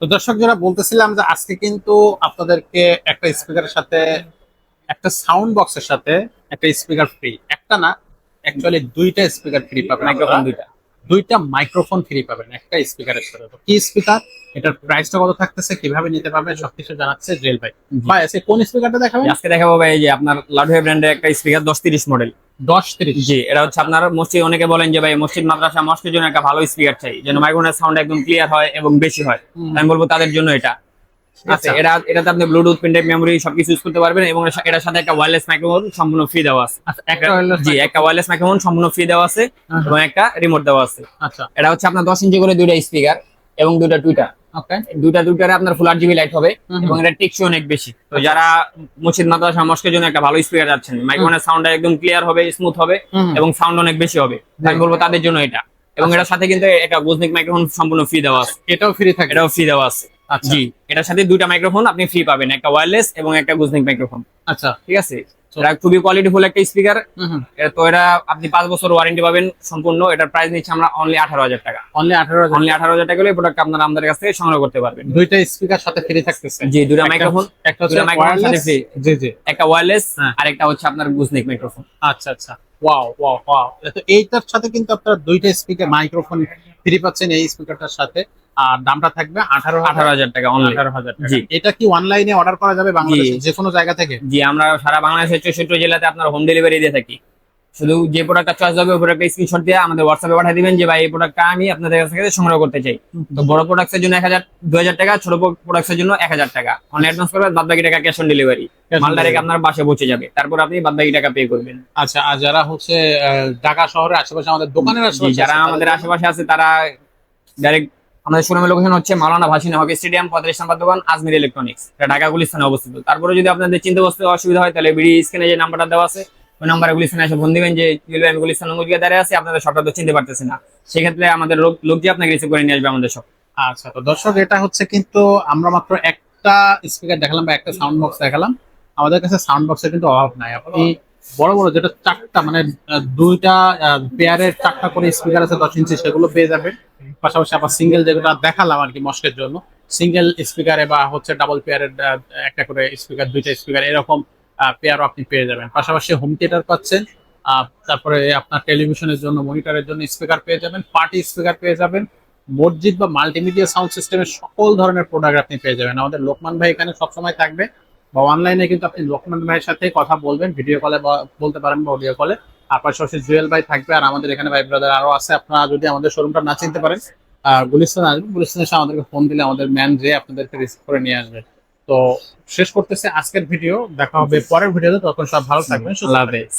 তো দর্শক যারা বলতেছিলাম যে আজকে কিন্তু আপনাদেরকে একটা স্পিকারের সাথে, একটা সাউন্ড বক্সের সাথে একটা স্পিকার ফ্রি একটা না অ্যাকচুয়ালি দুইটা স্পিকার ফ্রি পাবেন দুইটা। দুইটা মাইক্রোফোন ফ্রি পাবেন, একটা স্পিকারের সাথে। কি স্পিকার এটার প্রাইসটা কত থাকতেছে কীভাবে নিতে পারবেন সবকিছু জানাচ্ছে জেল ভাই। ভাই আজকে কোন স্পিকারটা দেখাবেন? আজকে দেখাবো ভাই এই যে আপনার লাডওয়ে ব্র্যান্ডের একটা স্পিকার দশ তিরিশ মডেল দশ তিরিশ। জি এটা হচ্ছে আপনার মসজিদ অনেকে বলেন যে ভাই মসজিদ মাদ্রাসা মস্কের জন্য একটা ভালো স্পিকার চাই যেন মাইক্রোফোনের সাউন্ড একদম ক্লিয়ার হয় এবং বেশি হয়। আমি বলব তাদের জন্য এটা। আচ্ছা। এটা এটাতে আপনি ব্লুটুথ পেন ড্রাইভ মেমোরি সবকিছু ইউজ করতে পারবেন এবং এটার সাথে একটা ওয়্যারলেস মাইক্রোফোন সম্পূর্ণ ফ্রি দেওয়া আছে। আচ্ছা একটা wireless জি একটা ওয়্যারলেস মাইক্রোফোন সম্পূর্ণ ফ্রি দেওয়া আছে হ্যাঁ। এবং একটা রিমোট দেওয়া আছে। আচ্ছা। এটা হচ্ছে আপনার দশ ইঞ্চি করে দুইটা স্পিকার এবং দুইটা টুইটার দুইটা দুইটারে আপনার ফুল আট জিবি লাইট হবে এবং এটা টেকসই অনেক বেশি। তো যারা মসজিদ মাদ্রাসা মস্কের জন্য একটা ভালো স্পিকার যাচ্ছেন মাইক্রোফোনের একদম ক্লিয়ার হবে স্মুথ হবে এবং সাউন্ড অনেক বেশি হবে। আমি বলব তাদের জন্য এটা। এবং এটার সাথে কিন্তু একটা গুজনিক মাইক্রোফোন সম্পূর্ণ ফ্রি দেওয়া আছে। এটাও ফ্রি থাকে। এটাও ফ্রি দেওয়া আছে। আচ্ছা। জি। এটার সাথে দুইটা মাইক্রোফোন আপনি ফ্রি পাবেন একটা ওয়্যারলেস এবং একটা গুজনিক মাইক্রোফোন আচ্ছা। ঠিক আছে? এটা খুবই কোয়ালিটিফুল একটা স্পিকার তো এটা আপনি পাঁচ বছর ওয়ারেন্টি পাবেন সম্পূর্ণ। এটার প্রাইস নিচ্ছে আমরা অনলি আঠারো হাজার টাকা। অনলি আঠারো অনলি আঠারো হাজার টাকা হলে প্রোডাক্ট আপনারা আমাদের কাছ থেকে সংগ্রহ করতে পারবেন। দুইটা স্পিকার সাথে ফ্রি থাকতেছে। জি দুইটা মাইক্রোফোন একটা হচ্ছে microphone সাথে free। জি জি। একটা ওয়্যারলেস। আর একটা হচ্ছে আপনার গুজনিক মাইক্রোফোন আচ্ছা আচ্ছা। ওয়াও ওয়াও ওয়াও তো এইটার সাথে কিন্তু আপনারা দুইটা স্পিকার মাইক্রোফোন ফ্রি পাচ্ছেন এই স্পিকারটার সাথে। আর দামটা থাকবে আঠারো আঠারো হাজার টাকা আঠারো হাজার টাকা। জি। এটা কি অনলাইনে অর্ডার করা যাবে বাংলাদেশের যে কোনো জায়গা থেকে? জি আমরা সারা বাংলাদেশের চৌষট্টি জেলাতে আপনার হোম ডেলিভারি দিয়ে থাকি। শুধু যে প্রোডাক্টটা চয়েস হবে ওই প্রোডাক্টটা স্ক্রিনশট দিয়ে আমাদের হোয়াটসঅ্যাপে পাঠিয়ে দিবেন যে ভাই এই প্রোডাক্টটা আমি আপনাদের কাছ থেকে সংগ্রহ করতে চাই। তো বড় প্রোডাক্টের জন্য এক হাজার দুই হাজার টাকা ছোট প্রোডাক্টের জন্য এক হাজার টাকা। অনলাইন অ্যাডভান্স করবেন বাদ বাকি টাকা ক্যাশ অন ডেলিভারি মাল ডাইরেক্ট আপনার বাসে পৌঁছে যাবে। তারপর আপনি বাদ বাকি টাকা পে করবেন। আচ্ছা আর যারা হচ্ছে ঢাকা শহরের আশেপাশে আমাদের দোকানের আশেপাশে যারা আমাদের আশেপাশে আছে তারা ডাইরেক্ট আমাদের শোরুমের লোকেশন হচ্ছে মাওলানা ভাসিনা হকি স্টেডিয়াম পঁয়ত্রিশ নাম্বার দোকান আজমির ইলেকট্রনিক্স এটা ঢাকা গুলিস্তানে অবস্থিত। তারপরে যদি আপনাদের চিন্তা বসতে অসুবিধা হয় তাহলে বিডি স্ক্রিনে যে নাম্বারটা দেওয়া আছে ফোন দিবেন যে আমি দাঁড়িয়ে আছি, আপনাদের তো চিনতে পারতেছি না। সেক্ষেত্রে আমাদের লোক লোক যে আপনাকে করে নিয়ে আসবে আমাদের সব। আচ্ছা তো দর্শক, এটা হচ্ছে কিন্তু আমরা মাত্র একটা স্পিকার দেখালাম বা একটা সাউন্ড বক্স দেখালাম। আমাদের কাছে সাউন্ড বক্সের কিন্তু অভাব নাই। আপনি বড় বড় যেটা চারটা মানে দুইটা পেয়ারের চারটা করে স্পিকার আছে দশ ইঞ্চি সেগুলো পেয়ে যাবেন। পাশাপাশি আবার সিঙ্গেল যেগুলো দেখালাম আর কি মস্কের জন্য সিঙ্গেল স্পিকারে বা হচ্ছে ডাবল পেয়ারের একটা করে স্পিকার দুইটা স্পিকার এরকম পেয়ারও আপনি পেয়ে যাবেন। পাশাপাশি হোম থিয়েটার পাচ্ছেন তারপরে আপনার টেলিভিশনের জন্য মনিটরের জন্য স্পিকার পেয়ে যাবেন পার্টি স্পিকার পেয়ে যাবেন মসজিদ বা মাল্টিমিডিয়া সাউন্ড সিস্টেমের সকল ধরনের প্রোডাক্ট আপনি পেয়ে যাবেন। আমাদের লোকমান ভাই এখানে সবসময় থাকবে বা অনলাইনে কিন্তু আপনি লোকমান ভাইয়ের সাথে কথা বলবেন ভিডিও কলে বলতে পারেন বা অডিও কলে আর পাশাপাশি জুয়েল ভাই থাকবে আর আমাদের এখানে ভাই ব্রাদার আরও আছে। আপনারা যদি আমাদের শোরুমটা না চিনতে পারেন আহ, গুলিস্তান আসবেন গুলিস্তান এসে আমাদেরকে ফোন দিলে আমাদের ম্যান যে আপনাদেরকে রিসিভ করে নিয়ে আসবে। তো শেষ করতেছে আজকের ভিডিও। দেখা হবে পরের ভিডিওতে। তখন সব ভালো থাকবেন আল্লাহ। হাফেজ।